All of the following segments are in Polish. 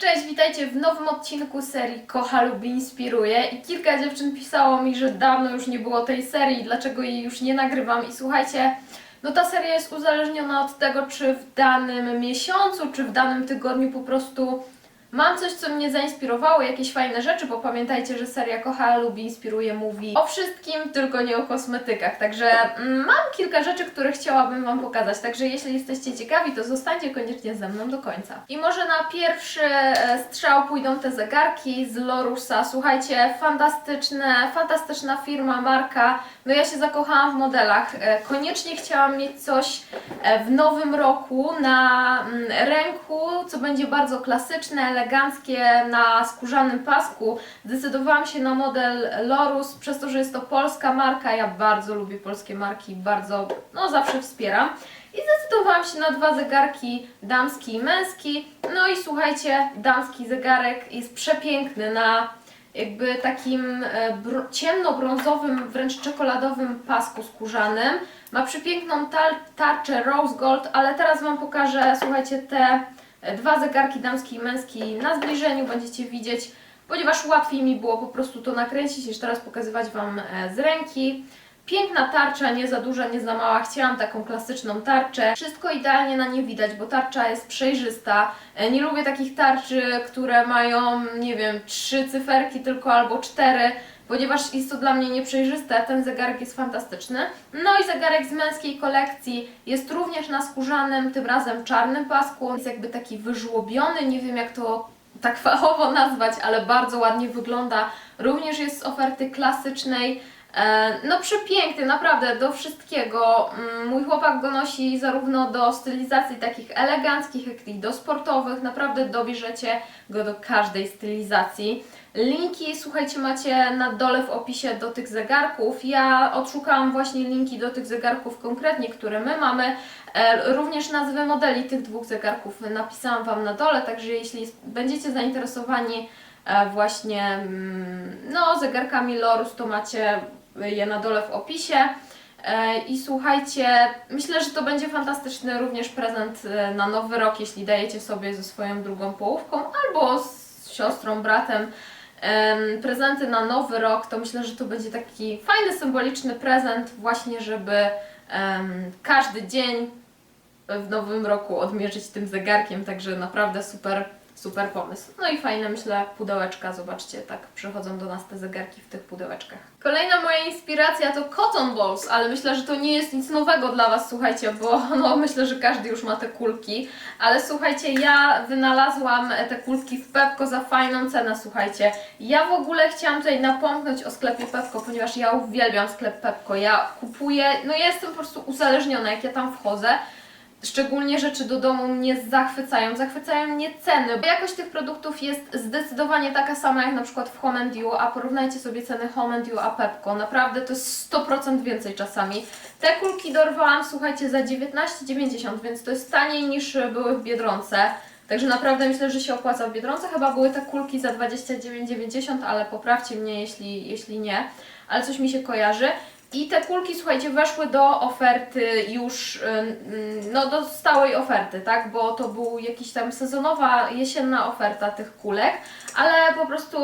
Cześć, witajcie w nowym odcinku serii Kocha lubi inspiruje. I kilka dziewczyn pisało mi, że dawno już nie było tej serii, dlaczego jej już nie nagrywam. I słuchajcie, no ta seria jest uzależniona od tego, czy w danym miesiącu, czy w danym tygodniu po prostu mam coś, co mnie zainspirowało, jakieś fajne rzeczy, bo pamiętajcie, że seria Kocha lubi inspiruje mówi o wszystkim, tylko nie o kosmetykach, także mm, mam kilka rzeczy, które chciałabym Wam pokazać, także jeśli jesteście ciekawi, to zostańcie koniecznie ze mną do końca. I może na pierwszy e, strzał pójdą te zegarki z Lorusa, słuchajcie, fantastyczne, fantastyczna firma, marka, no ja się zakochałam w modelach, E, koniecznie chciałam mieć coś e, w nowym roku na mm, ręku, co będzie bardzo klasyczne, eleganckie, na skórzanym pasku. Zdecydowałam się na model Lorus, przez to, że jest to polska marka. Ja bardzo lubię polskie marki, bardzo, no zawsze wspieram. I zdecydowałam się na dwa zegarki, damski i męski. No i słuchajcie, damski zegarek jest przepiękny na jakby takim e, br- ciemnobrązowym, wręcz czekoladowym pasku skórzanym. Ma przepiękną tar- tarczę rose gold, ale teraz Wam pokażę, słuchajcie, te dwa zegarki damski i męski na zbliżeniu będziecie widzieć, ponieważ łatwiej mi było po prostu to nakręcić niż teraz pokazywać Wam e, z ręki. Piękna tarcza, nie za duża, nie za mała. Chciałam taką klasyczną tarczę. Wszystko idealnie na nie widać, bo tarcza jest przejrzysta. E, Nie lubię takich tarczy, które mają, nie wiem, trzy cyferki tylko albo cztery, ponieważ jest to dla mnie nieprzejrzyste. Ten zegarek jest fantastyczny. No i zegarek z męskiej kolekcji jest również na skórzanym, tym razem czarnym pasku. Jest jakby taki wyżłobiony, nie wiem jak to tak fachowo nazwać, ale bardzo ładnie wygląda. Również jest z oferty klasycznej. E, No przepiękny, naprawdę, do wszystkiego. Mm, Mój chłopak go nosi zarówno do stylizacji takich eleganckich, jak i do sportowych. Naprawdę dobierzecie go do każdej stylizacji. Linki, słuchajcie, macie na dole w opisie do tych zegarków. Ja odszukałam właśnie linki do tych zegarków konkretnie, które my mamy. E, Również nazwy modeli tych dwóch zegarków napisałam Wam na dole, także jeśli będziecie zainteresowani e, właśnie mm, no, zegarkami Lorus, to macie je na dole w opisie. E, I słuchajcie, myślę, że to będzie fantastyczny również prezent e, na nowy rok, jeśli dajecie sobie ze swoją drugą połówką albo z siostrą, bratem em, prezenty na nowy rok, to myślę, że to będzie taki fajny, symboliczny prezent właśnie, żeby każdy dzień w nowym roku odmierzyć tym zegarkiem, także naprawdę super, super pomysł. No i fajne, myślę, pudełeczka, zobaczcie, tak przychodzą do nas te zegarki w tych pudełeczkach. Kolejna moja inspiracja to Cotton Balls, ale myślę, że to nie jest nic nowego dla Was, słuchajcie, bo no, myślę, że każdy już ma te kulki, ale słuchajcie, ja wynalazłam te kulki w Pepko za fajną cenę, słuchajcie. Ja w ogóle chciałam tutaj napomknąć o sklepie Pepko, ponieważ ja uwielbiam sklep Pepko, ja kupuję, no ja jestem po prostu uzależniona, jak ja tam wchodzę, Szczególnie rzeczy do domu mnie zachwycają. Zachwycają mnie ceny, bo jakość tych produktów jest zdecydowanie taka sama jak na przykład w Home You, a porównajcie sobie ceny Home You a Pepko. Naprawdę to jest 100% więcej czasami. Te kulki dorwałam, słuchajcie, za 19,90, więc to jest taniej niż były w Biedronce. Także naprawdę myślę, że się opłaca w Biedronce. Chyba były te kulki za 29,90, ale poprawcie mnie, jeśli, jeśli nie. Ale coś mi się kojarzy. I te kulki, słuchajcie, weszły do oferty już, no do stałej oferty, tak? Bo to był jakiś tam sezonowa, jesienna oferta tych kulek, ale po prostu,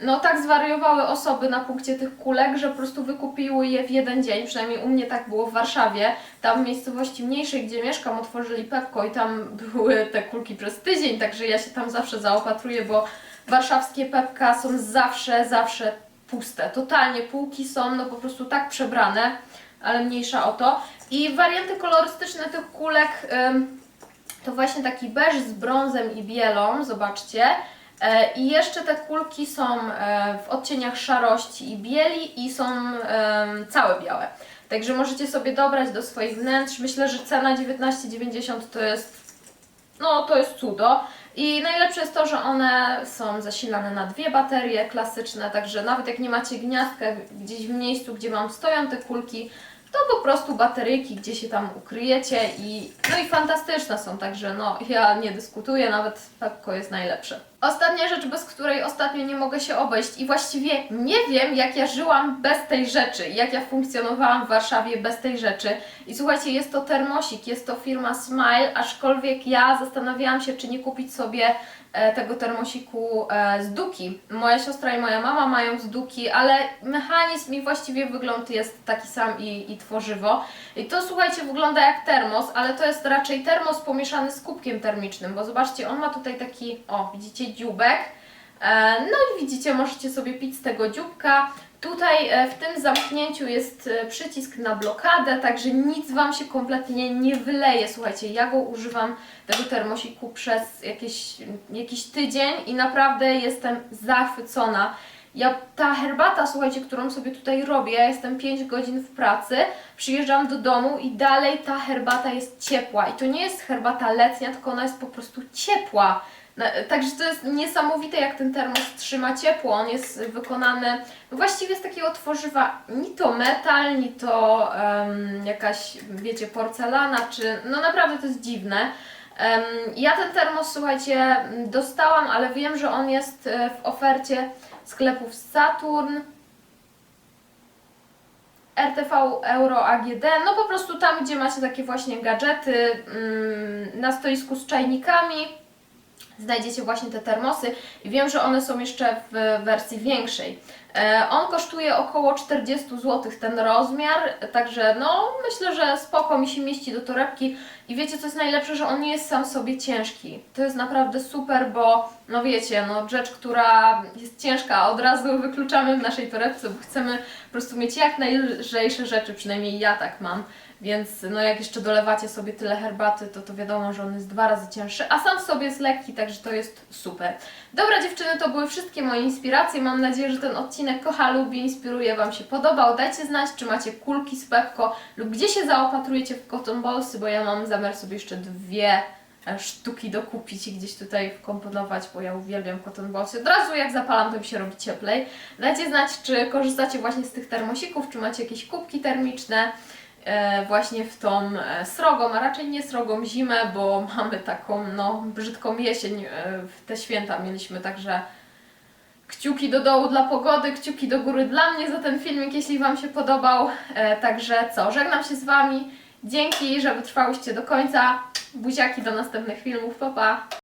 no tak zwariowały osoby na punkcie tych kulek, że po prostu wykupiły je w jeden dzień, przynajmniej u mnie tak było w Warszawie. Tam w miejscowości mniejszej, gdzie mieszkam, otworzyli Pepko i tam były te kulki przez tydzień, także ja się tam zawsze zaopatruję, bo warszawskie Pepka są zawsze, zawsze puste. Totalnie półki są no po prostu tak przebrane, ale mniejsza o to. I warianty kolorystyczne tych kulek to właśnie taki beż z brązem i bielą, zobaczcie. E, I jeszcze te kulki są e, w odcieniach szarości i bieli i są całe białe. Także możecie sobie dobrać do swoich wnętrz. Myślę, że cena 19,90 to jest no to jest cudo. I najlepsze jest to, że one są zasilane na dwie baterie klasyczne, także nawet jak nie macie gniazdka gdzieś w miejscu, gdzie Wam stoją te kulki, to po prostu bateryjki, gdzie się tam ukryjecie i no i fantastyczne są, także no ja nie dyskutuję, nawet Pepko jest najlepsze. Ostatnia rzecz, bez której ostatnio nie mogę się obejść i właściwie nie wiem, jak ja żyłam bez tej rzeczy, jak ja funkcjonowałam w Warszawie bez tej rzeczy. I słuchajcie, jest to termosik, jest to firma Smile, aczkolwiek ja zastanawiałam się, czy nie kupić sobie e, tego termosiku e, z Duki. Moja siostra i moja mama mają z Duki, ale mechanizm i właściwie wygląd jest taki sam i, i tworzywo. I to słuchajcie, wygląda jak termos, ale to jest raczej termos pomieszany z kubkiem termicznym, bo zobaczcie, on ma tutaj taki, o, widzicie, dziubek. E, No i widzicie, możecie sobie pić z tego dzióbka. Tutaj e, w tym zamknięciu jest e, przycisk na blokadę, także nic Wam się kompletnie nie wyleje. Słuchajcie, ja go używam tego termosiku przez jakieś, jakiś tydzień i naprawdę jestem zachwycona. Ja, ta herbata, słuchajcie, którą sobie tutaj robię, ja jestem 5 godzin w pracy, przyjeżdżam do domu i dalej ta herbata jest ciepła. I to nie jest herbata letnia, tylko ona jest po prostu ciepła. Także to jest niesamowite, jak ten termos trzyma ciepło. On jest wykonany no właściwie z takiego tworzywa, ni to metal, ni to em, jakaś, wiecie, porcelana, czy no naprawdę to jest dziwne. Em, ja ten termos, słuchajcie, dostałam, ale wiem, że on jest e, w ofercie sklepów Saturn, RTV Euro AGD, no po prostu tam, gdzie macie takie właśnie gadżety mm, na stoisku z czajnikami, znajdziecie właśnie te termosy i wiem, że one są jeszcze w wersji większej. E, On kosztuje około 40 zł ten rozmiar, także no myślę, że spoko mi się mieści do torebki i wiecie co jest najlepsze, że on nie jest sam sobie ciężki. To jest naprawdę super, bo no wiecie, no rzecz, która jest ciężka od razu wykluczamy w naszej torebce, bo chcemy po prostu mieć jak najlżejsze rzeczy, przynajmniej ja tak mam. Więc no jak jeszcze dolewacie sobie tyle herbaty, to to wiadomo, że on jest dwa razy cięższy, a sam w sobie jest lekki, także to jest super. Dobra dziewczyny, to były wszystkie moje inspiracje. Mam nadzieję, że ten odcinek kocha, lubi, inspiruje Wam się podobał. Dajcie znać, czy macie kulki z Pepko lub gdzie się zaopatrujecie w cotton ballsy, bo ja mam zamiar sobie jeszcze dwie sztuki dokupić i gdzieś tutaj wkomponować, bo ja uwielbiam cotton ballsy. Od razu jak zapalam, to mi się robi cieplej. Dajcie znać, czy korzystacie właśnie z tych termosików, czy macie jakieś kubki termiczne e, właśnie w tą e, srogą, a raczej nie srogą zimę, bo mamy taką no brzydką jesień. E, w te święta mieliśmy także kciuki do dołu dla pogody, kciuki do góry dla mnie za ten filmik, jeśli Wam się podobał. E, także co, żegnam się z Wami. Dzięki, że wytrwałyście do końca. Buziaki do następnych filmów. Pa, pa!